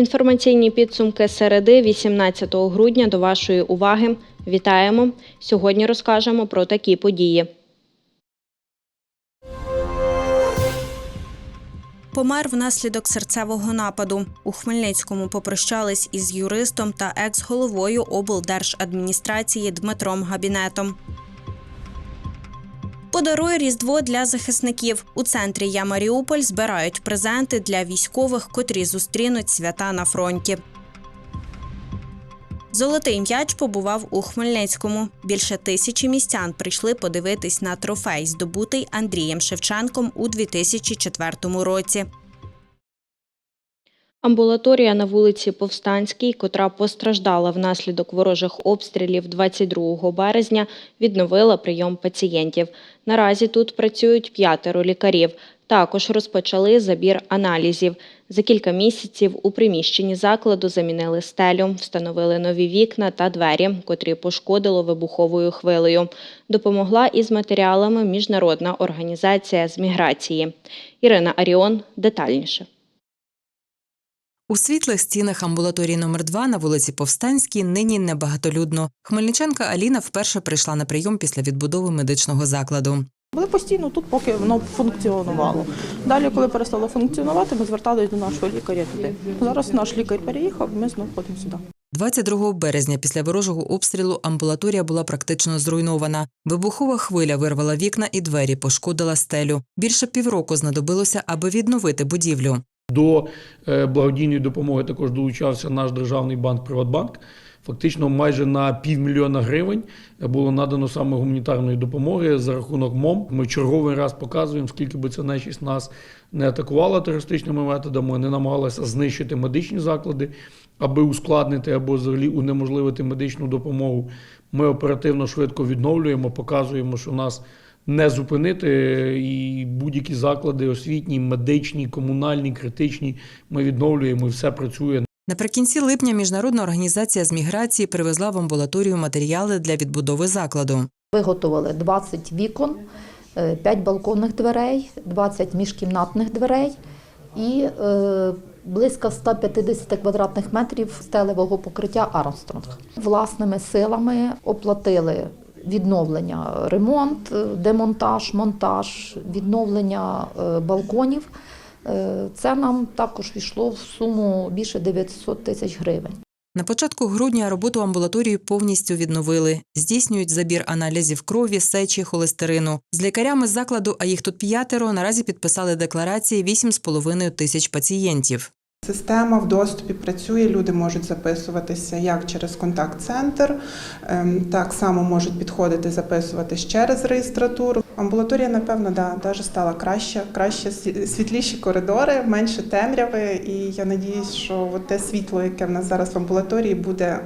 Інформаційні підсумки середи 18 грудня до вашої уваги. Вітаємо! Сьогодні розкажемо про такі події. Помер внаслідок серцевого нападу. У Хмельницькому попрощались із юристом та екс-головою облдержадміністрації Дмитром Габінетом. Подарує Різдво для захисників. У центрі Я Маріуполь збирають презенти для військових, котрі зустрінуть свята на фронті. Золотий м'яч побував у Хмельницькому. Більше тисячі містян прийшли подивитись на трофей, здобутий Андрієм Шевченком у 2004 році. Амбулаторія на вулиці Повстанській, котра постраждала внаслідок ворожих обстрілів 22 березня, відновила прийом пацієнтів. Наразі тут працюють п'ятеро лікарів. Також розпочали забір аналізів. За кілька місяців у приміщенні закладу замінили стелю, встановили нові вікна та двері, котрі пошкодило вибуховою хвилею. Допомогла із матеріалами міжнародна організація з міграції. Ірина Аріон детальніше. У світлих стінах амбулаторії номер 2 на вулиці Повстанській нині небагатолюдно. Хмельничанка Аліна вперше прийшла на прийом після відбудови медичного закладу. Були постійно тут, поки воно функціонувало. Далі, коли перестало функціонувати, ми зверталися до нашого лікаря туди. Зараз наш лікар переїхав, ми знову ходимо сюди. 22 березня після ворожого обстрілу амбулаторія була практично зруйнована. Вибухова хвиля вирвала вікна і двері, пошкодила стелю. Більше півроку знадобилося, аби відновити будівлю. До е, благодійної допомоги також долучався наш державний банк Приватбанк. Фактично, майже на півмільйона гривень було надано саме гуманітарної допомоги за рахунок МОМ. Ми черговий раз показуємо, скільки би ця нечість нас не атакувала терористичними методами, не намагалася знищити медичні заклади, аби ускладнити або взагалі унеможливити медичну допомогу. Ми оперативно швидко відновлюємо, показуємо, що нас не зупинити і будь-які заклади освітні, медичні, комунальні, критичні. Ми відновлюємо і все працює. Наприкінці липня міжнародна організація з міграції привезла в амбулаторію матеріали для відбудови закладу. Виготовили 20 вікон, 5 балконних дверей, 20 міжкімнатних дверей і е, близько 150 квадратних метрів стелевого покриття Армстронг. Власними силами оплатили відновлення, ремонт, е, демонтаж, монтаж, відновлення е, балконів. Е, Це нам також війшло в суму більше 900 тисяч гривень. На початку грудня роботу амбулаторії повністю відновили. Здійснюють забір аналізів крові, сечі, холестерину. З лікарями закладу, а їх тут п'ятеро, наразі підписали декларації 8,5 тисяч пацієнтів. Система в доступі працює, люди можуть записуватися як через контакт-центр, ем, так само можуть підходити, записуватись через реєстратуру. Амбулаторія, напевно, да, даже стала краща, краще, світліші коридори, менше темряви. І я надіюсь, що те світло, яке в нас зараз в амбулаторії, буде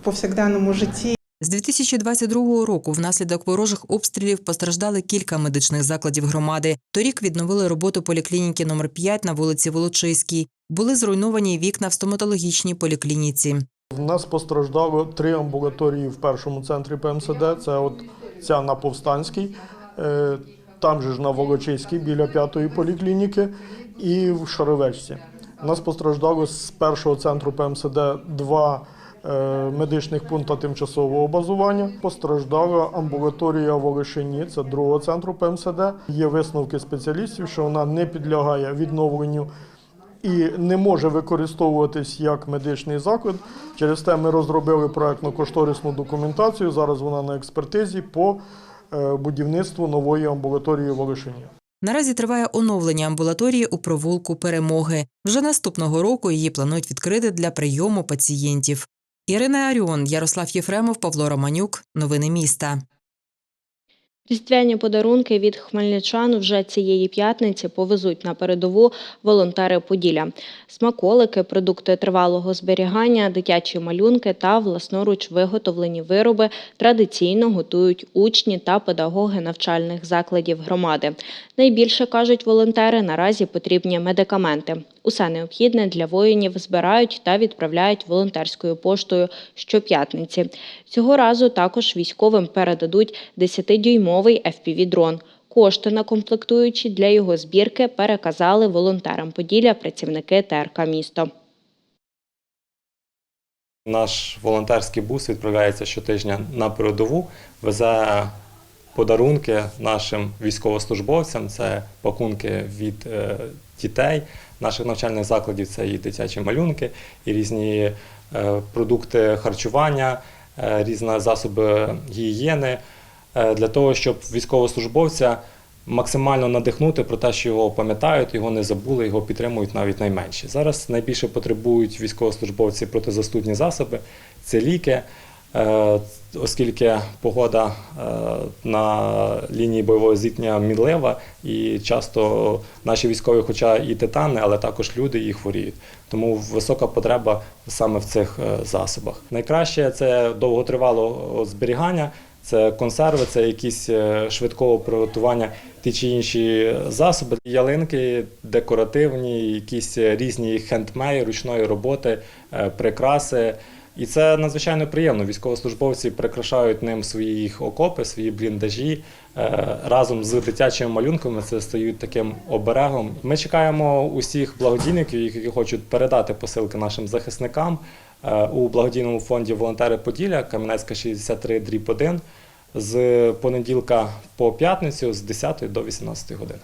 в повсякденному житті. З 2022 року внаслідок ворожих обстрілів постраждали кілька медичних закладів громади. Торік відновили роботу поліклініки номер 5 на вулиці Волочиській. Були зруйновані вікна в стоматологічній поліклініці. В нас постраждало три амбулаторії в першому центрі ПМСД. Це от ця на Повстанській, е, там же ж на Волочиській біля п'ятої поліклініки і в Шаровечці. У нас постраждало з першого центру ПМСД два медичних пункти тимчасового базування. Постраждала амбулаторія в Олешині, це другого центру ПМСД. Є висновки спеціалістів, що вона не підлягає відновленню і не може використовуватись як медичний заклад. Через те ми розробили проектно-кошторисну документацію. Зараз вона на експертизі по е, будівництву нової амбулаторії в Олешині. Наразі триває оновлення амбулаторії у провулку перемоги. Вже наступного року її планують відкрити для прийому пацієнтів. Ірина Аріон, Ярослав Єфремов, Павло Романюк. Новини міста. Різдвяні подарунки від хмельничан вже цієї п'ятниці повезуть на передову волонтери Поділля. Смаколики, продукти тривалого зберігання, дитячі малюнки та власноруч виготовлені вироби традиційно готують учні та педагоги навчальних закладів громади. Найбільше кажуть волонтери, наразі потрібні медикаменти. Усе необхідне для воїнів збирають та відправляють волонтерською поштою щоп'ятниці. Цього разу також військовим передадуть 10-дюймовий FPV-дрон. Кошти на комплектуючі для його збірки переказали волонтерам Поділля працівники ТРК «Місто». Наш волонтерський бус відправляється щотижня на передову, везе подарунки нашим військовослужбовцям. Це пакунки від е, дітей наших навчальних закладів. Це і дитячі малюнки, і різні е, продукти харчування, е, різні засоби гігієни е, для того, щоб військовослужбовця максимально надихнути про те, що його пам'ятають, його не забули, його підтримують навіть найменші. Зараз найбільше потребують військовослужбовці протизастудні засоби, це ліки. Е, Оскільки погода е, на лінії бойового зіткнення мінлива, і часто наші військові, хоча і титани, але також люди і хворіють. Тому висока потреба саме в цих е, засобах. Найкраще це довготривалого зберігання, це консерви, це якісь швидкого приготування ті чи інші засоби, ялинки декоративні, якісь різні хендмей, ручної роботи, прикраси. І це надзвичайно приємно. Військовослужбовці прикрашають ним свої окопи, свої бліндажі е, разом з дитячими малюнками. Це стають таким оберегом. Ми чекаємо усіх благодійників, які хочуть передати посилки нашим захисникам е, у благодійному фонді Волонтери Поділля Кам'янецька 63 дріб 1 з понеділка по п'ятницю з 10 до 18 години.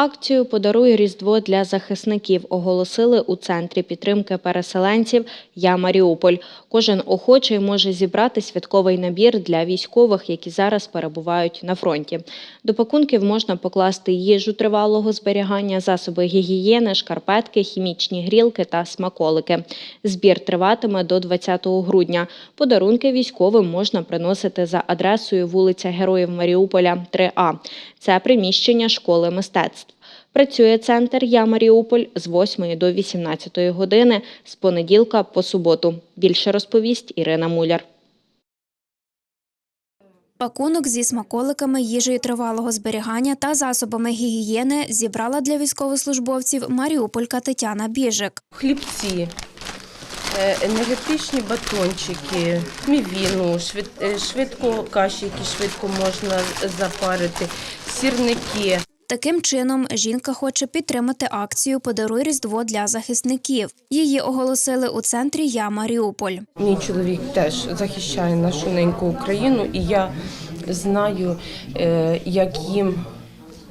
Акцію Подаруй Різдво для захисників оголосили у центрі підтримки переселенців Я Маріуполь. Кожен охочий може зібрати святковий набір для військових, які зараз перебувають на фронті. До пакунків можна покласти їжу тривалого зберігання, засоби гігієни, шкарпетки, хімічні грілки та смаколики. Збір триватиме до 20 грудня. Подарунки військовим можна приносити за адресою вулиця Героїв Маріуполя, 3А. Це приміщення школи мистецтв. Працює центр Я Маріуполь з 8 до 18 години з понеділка по суботу. Більше розповість Ірина Муляр. Пакунок зі смаколиками, їжею тривалого зберігання та засобами гігієни зібрала для військовослужбовців маріуполька Тетяна Біжик. хлібці, е, енергетичні батончики, мівіну, швид, е, швидко каші, які швидко можна запарити, сірники. Таким чином, жінка хоче підтримати акцію Подаруй Різдво для захисників. Її оголосили у центрі Я Маріуполь. Мій чоловік теж захищає нашу неньку Україну, і я знаю, е, як їм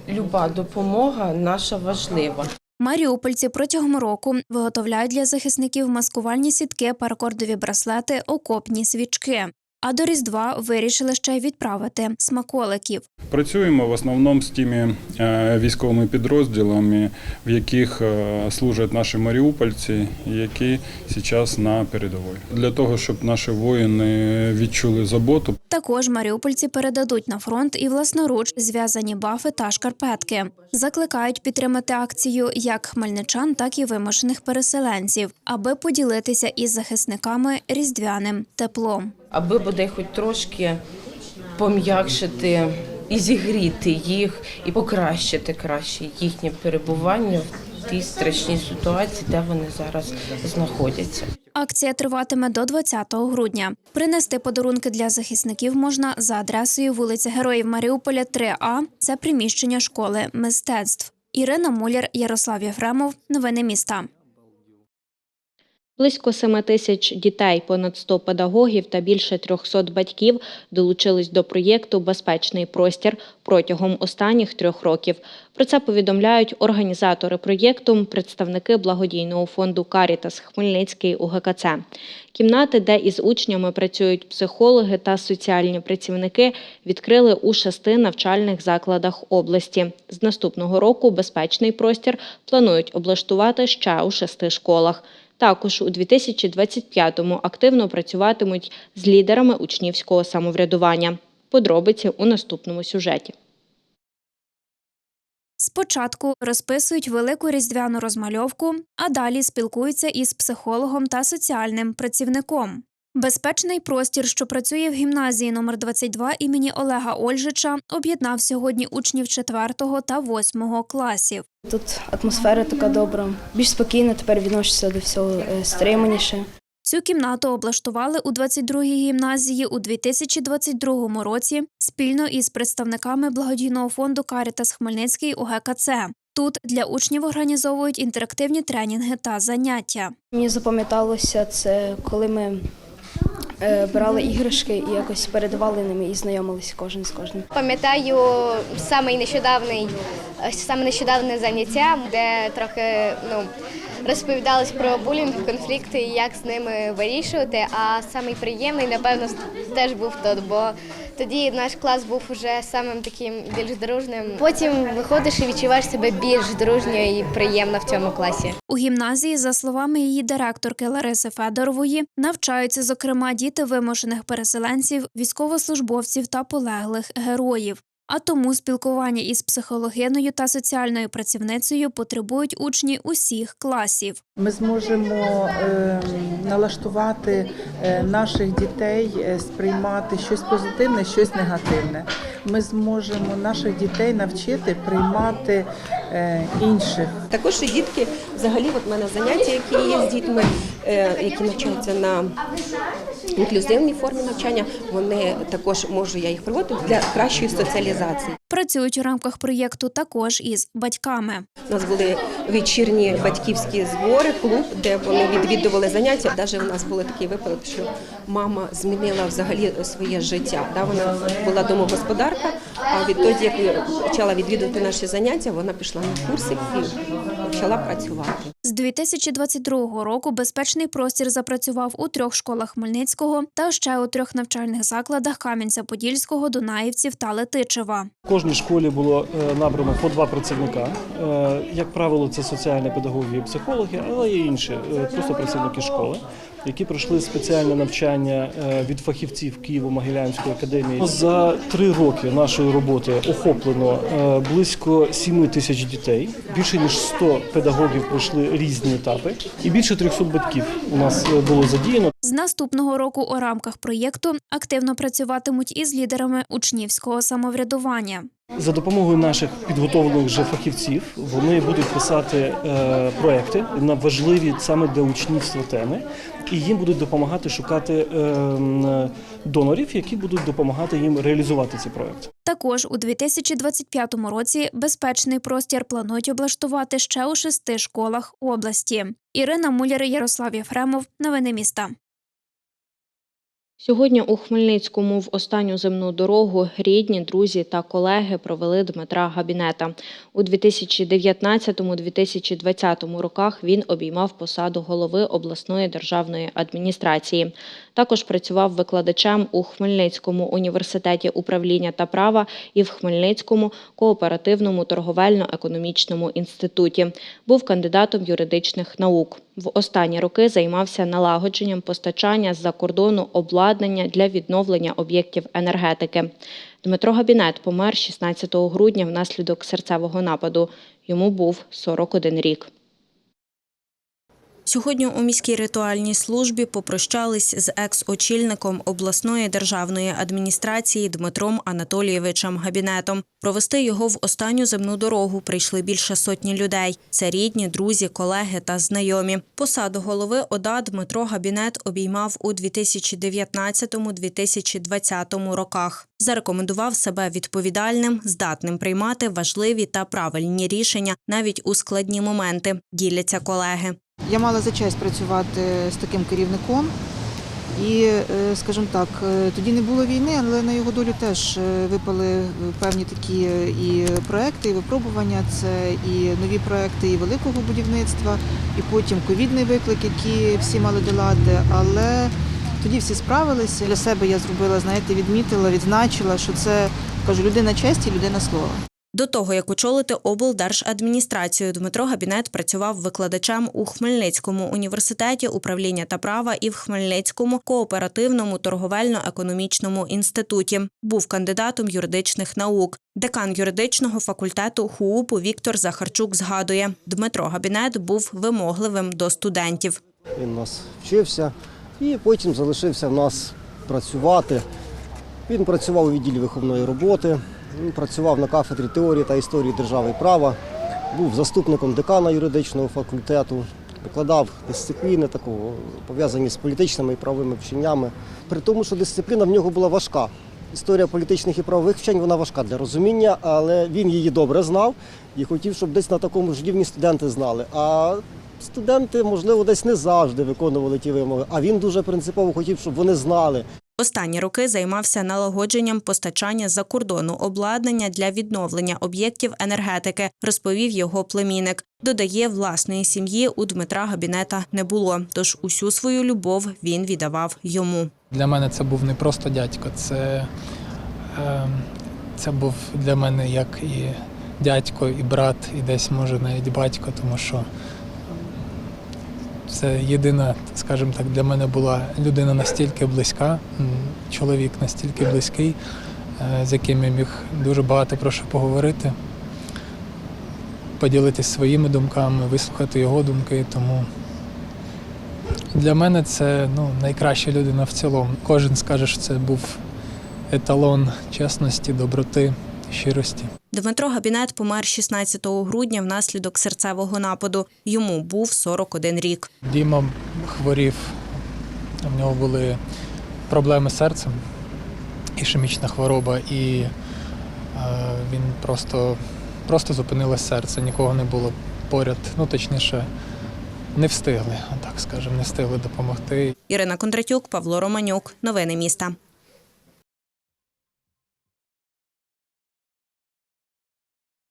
люба допомога наша важлива. Маріупольці протягом року виготовляють для захисників маскувальні сітки, паракордові браслети, окопні свічки. А до Різдва вирішили ще й відправити смаколиків. Працюємо в основному з тими е, військовими підрозділами, в яких е, служать наші маріупольці, які зараз на передовій. Для того, щоб наші воїни відчули заботу, Також маріупольці передадуть на фронт і власноруч зв'язані бафи та шкарпетки. Закликають підтримати акцію як хмельничан, так і вимушених переселенців, аби поділитися із захисниками різдвяним теплом. Аби бодай хоч трошки пом'якшити і зігріти їх, і покращити краще їхнє перебування в тій страшній ситуації, де вони зараз знаходяться. Акція триватиме до 20 грудня. Принести подарунки для захисників можна за адресою вулиця Героїв Маріуполя, 3А. Це приміщення школи мистецтв. Ірина Муляр, Ярослав Єфремов. Новини міста. Близько 7 тисяч дітей, понад 100 педагогів та більше 300 батьків долучились до проєкту Безпечний простір протягом останніх трьох років. Про це повідомляють організатори проєкту, представники благодійного фонду Карітас Хмельницький УГКЦ. Кімнати, де із учнями працюють психологи та соціальні працівники, відкрили у шести навчальних закладах області. З наступного року безпечний простір планують облаштувати ще у шести школах. Також у 2025-му активно працюватимуть з лідерами учнівського самоврядування. Подробиці у наступному сюжеті. Спочатку розписують велику різдвяну розмальовку, а далі спілкуються із психологом та соціальним працівником. Безпечний простір, що працює в гімназії номер 22 імені Олега Ольжича, об'єднав сьогодні учнів 4 та 8 класів. Тут атмосфера така добра, більш спокійно тепер відноситься до всього е, стриманіше. Цю кімнату облаштували у 22-й гімназії у 2022 році спільно із представниками благодійного фонду Карітас Хмельницький УГКЦ. Тут для учнів організовують інтерактивні тренінги та заняття. Мені запам'яталося це, коли ми брали іграшки і якось передавали ними і знайомилися кожен з кожним. Пам'ятаю саме нещодавний, саме нещодавне заняття, де трохи ну, розповідалось про булінг, конфлікти і як з ними вирішувати. А самий приємний, напевно, теж був тут, бо тоді наш клас був уже самим таким більш дружним. Потім виходиш і відчуваєш себе більш дружньо і приємно в цьому класі. У гімназії, за словами її директорки Лариси Федорової, навчаються зокрема діти вимушених переселенців, військовослужбовців та полеглих героїв. А тому спілкування із психологиною та соціальною працівницею потребують учні усіх класів. Ми зможемо е, налаштувати е, наших дітей е, сприймати щось позитивне, щось негативне. Ми зможемо наших дітей навчити приймати е, інших. Також і дітки, взагалі, от мене заняття, які є з дітьми, е, які навчаються на інклюзивній формі навчання, вони також можу я їх проводити для кращої соціалізації. Працюють у рамках проєкту також із батьками. У нас були вечірні батьківські збори, клуб, де вони відвідували заняття. Навіть у нас був такий випадок, що мама змінила взагалі своє життя. Да, Вона була домогосподарка, а відтоді, як почала відвідувати наші заняття, вона пішла на курси і почала працювати. З 2022 року безпечний простір запрацював у трьох школах Хмельницького та ще у трьох навчальних закладах Кам'янця-Подільського, Дунаївців та Летичева. Кожній школі було е, набрано по два працівника. Е, Як правило, це соціальні педагоги і психологи, але є інші, е, просто працівники школи, які пройшли спеціальне навчання е, від фахівців Києво-Могилянської академії. За три роки нашої роботи охоплено е, близько 7 тисяч дітей. Більше ніж 100 педагогів пройшли різні етапи, і більше 300 батьків у нас е, було задіяно. З наступного року у рамках проєкту активно працюватимуть із лідерами учнівського самоврядування. За допомогою наших підготовлених вже фахівців вони будуть писати е, проекти на важливі саме для учнівства теми, і їм будуть допомагати шукати е, донорів, які будуть допомагати їм реалізувати ці проекти. Також у 2025 році безпечний простір планують облаштувати ще у шести школах області. Ірина Муляр, Ярослав Єфремов. Новини міста. Сьогодні у Хмельницькому в останню земну дорогу рідні, друзі та колеги провели Дмитра Габінета. У 2019-2020 роках він обіймав посаду голови обласної державної адміністрації. Також працював викладачем у Хмельницькому університеті управління та права і в Хмельницькому кооперативному торговельно-економічному інституті. Був кандидатом юридичних наук. В останні роки займався налагодженням постачання з-за кордону обладнання для відновлення об'єктів енергетики. Дмитро Габінет помер 16 грудня внаслідок серцевого нападу. Йому був 41 рік. Сьогодні у міській ритуальній службі попрощались з екс-очільником обласної державної адміністрації Дмитром Анатолійовичем Габінетом. Провести його в останню земну дорогу прийшли більше сотні людей. Це рідні, друзі, колеги та знайомі. Посаду голови ОДА Дмитро Габінет обіймав у 2019-2020 роках. Зарекомендував себе відповідальним, здатним приймати важливі та правильні рішення навіть у складні моменти. Діляться колеги. Я мала за честь працювати з таким керівником. І, е, скажімо так, е, тоді не було війни, але на його долю теж е, випали певні такі і проекти, і випробування. Це і нові проекти і великого будівництва, і потім ковідний виклик, який всі мали долати. Але тоді всі справилися. Для себе я зробила, знаєте, відмітила, відзначила, що це кажу, людина честі, людина слова. До того, як очолити облдержадміністрацію, Дмитро Габінет працював викладачем у Хмельницькому університеті управління та права і в Хмельницькому кооперативному торговельно-економічному інституті. Був кандидатом юридичних наук. Декан юридичного факультету ХУУПу Віктор Захарчук згадує, Дмитро Габінет був вимогливим до студентів. Він нас вчився і потім залишився в нас працювати. Він працював у відділі виховної роботи, він працював на кафедрі теорії та історії держави і права, був заступником декана юридичного факультету, викладав дисципліни такого, пов'язані з політичними і правовими вченнями. При тому, що дисципліна в нього була важка. історія політичних і правових вчень вона важка для розуміння, але він її добре знав і хотів, щоб десь на такому ж рівні студенти знали. А студенти, можливо, десь не завжди виконували ті вимоги. А він дуже принципово хотів, щоб вони знали. Останні роки займався налагодженням постачання за кордону обладнання для відновлення об'єктів енергетики, розповів його племінник. Додає, власної сім'ї у Дмитра Габінета не було, тож усю свою любов він віддавав йому. Для мене це був не просто дядько, це, е, це був для мене як і дядько, і брат, і десь може навіть батько, тому що це єдина, скажімо так, для мене була людина настільки близька, чоловік настільки близький, е, з яким я міг дуже багато про що поговорити, поділитися своїми думками, вислухати його думки. Тому для мене це ну, найкраща людина в цілому. Кожен скаже, що це був еталон чесності, доброти, щирості. Дмитро Габінет помер 16 грудня внаслідок серцевого нападу. Йому був 41 рік. Діма хворів, в нього були проблеми з серцем, ішемічна хвороба, і е, він просто, просто зупинилось серце, нікого не було поряд. Ну, точніше, не встигли, так скажемо, не встигли допомогти. Ірина Кондратюк, Павло Романюк. Новини міста.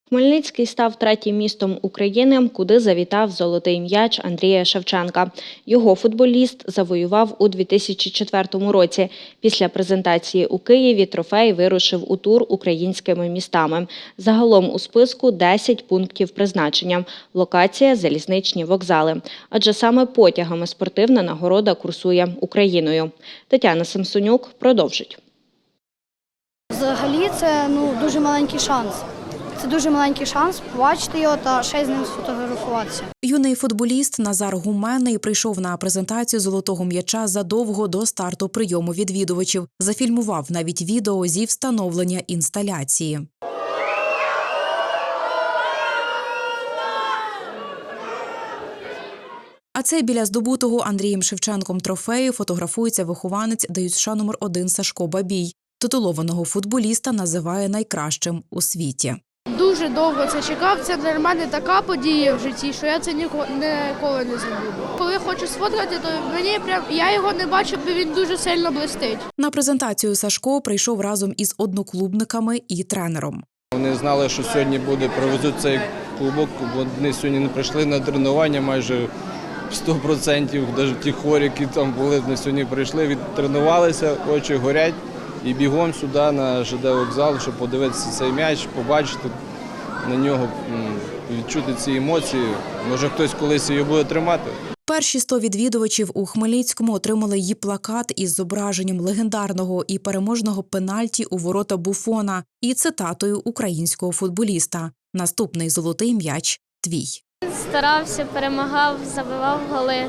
Хмельницький став третім містом України, куди завітав золотий м'яч Андрія Шевченка. Його футболіст завоював у 2004 році. Після презентації у Києві трофей вирушив у тур українськими містами. Загалом у списку 10 пунктів призначення. Локація залізничні вокзали. Адже саме потягами спортивна нагорода курсує Україною. Тетяна Самсонюк продовжить. Взагалі це ну, дуже маленький шанс. Це дуже маленький шанс побачити його та ще з ним сфотографуватися. Юний футболіст Назар Гуменний прийшов на презентацію золотого м'яча задовго до старту прийому відвідувачів. Зафільмував навіть відео зі встановлення інсталяції. А це біля здобутого Андрієм Шевченком трофею фотографується вихованець ДЮСШ номер 1 Сашко Бабій. Титулованого футболіста називає найкращим у світі. Дуже довго це чекав. Це для мене така подія в житті, що я це ніколи не забуду. Коли хочу сфоткати, то мені прям я його не бачу, бо він дуже сильно блистить. На презентацію Сашко прийшов разом із одноклубниками і тренером. Вони знали, що сьогодні буде, привезуть цей клубок, бо вони сьогодні не прийшли на тренування майже 100%. Навіть ті хворі, які там були, вони сьогодні прийшли, відтренувалися, очі горять і бігом сюди на ЖД вокзал, щоб подивитися цей м'яч, побачити на нього, відчути ці емоції. Може хтось колись його буде тримати. Перші 100 відвідувачів у Хмельницькому отримали її плакат із зображенням легендарного і переможного пенальті у ворота Буфона і цитатою українського футболіста. Наступний золотий м'яч твій. Старався, перемагав, забивав голи.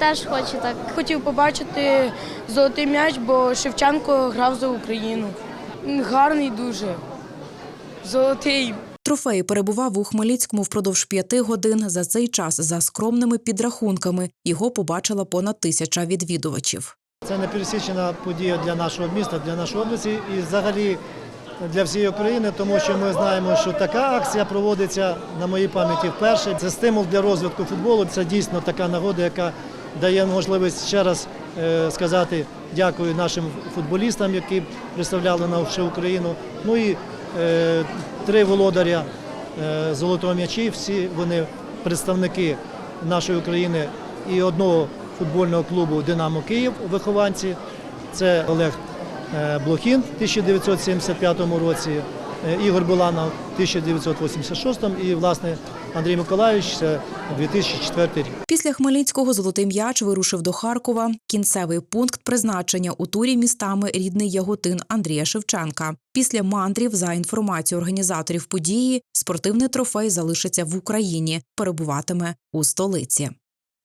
Теж хочу так. Хотів побачити золотий м'яч, бо Шевченко грав за Україну. Гарний дуже. Золотий. Трофей перебував у Хмельницькому впродовж п'яти годин. За цей час, за скромними підрахунками, його побачила понад тисяча відвідувачів. Це непересічена подія для нашого міста, для нашої області і взагалі для всієї України, тому що ми знаємо, що така акція проводиться на моїй пам'яті вперше. Це стимул для розвитку футболу. Це дійсно така нагода, яка дає можливість ще раз е, сказати дякую нашим футболістам, які представляли нашу Україну. Ну і е, три володаря е, золотого м'ячі. Всі вони представники нашої України і одного футбольного клубу Динамо Київ вихованці. Це Олег Блохін в 1975 році, Ігор Буланов в 1986 і власне Андрій Миколаївич це 2004 рік. Після Хмельницького золотий м'яч вирушив до Харкова. Кінцевий пункт призначення у турі містами рідний Яготин Андрія Шевченка. Після мандрів, за інформацією організаторів події, спортивний трофей залишиться в Україні, перебуватиме у столиці.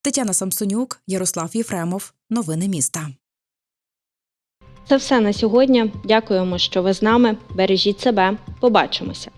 Тетяна Самсонюк, Ярослав Єфремов. Новини міста. Це все на сьогодні. Дякуємо, що ви з нами. Бережіть себе. Побачимося.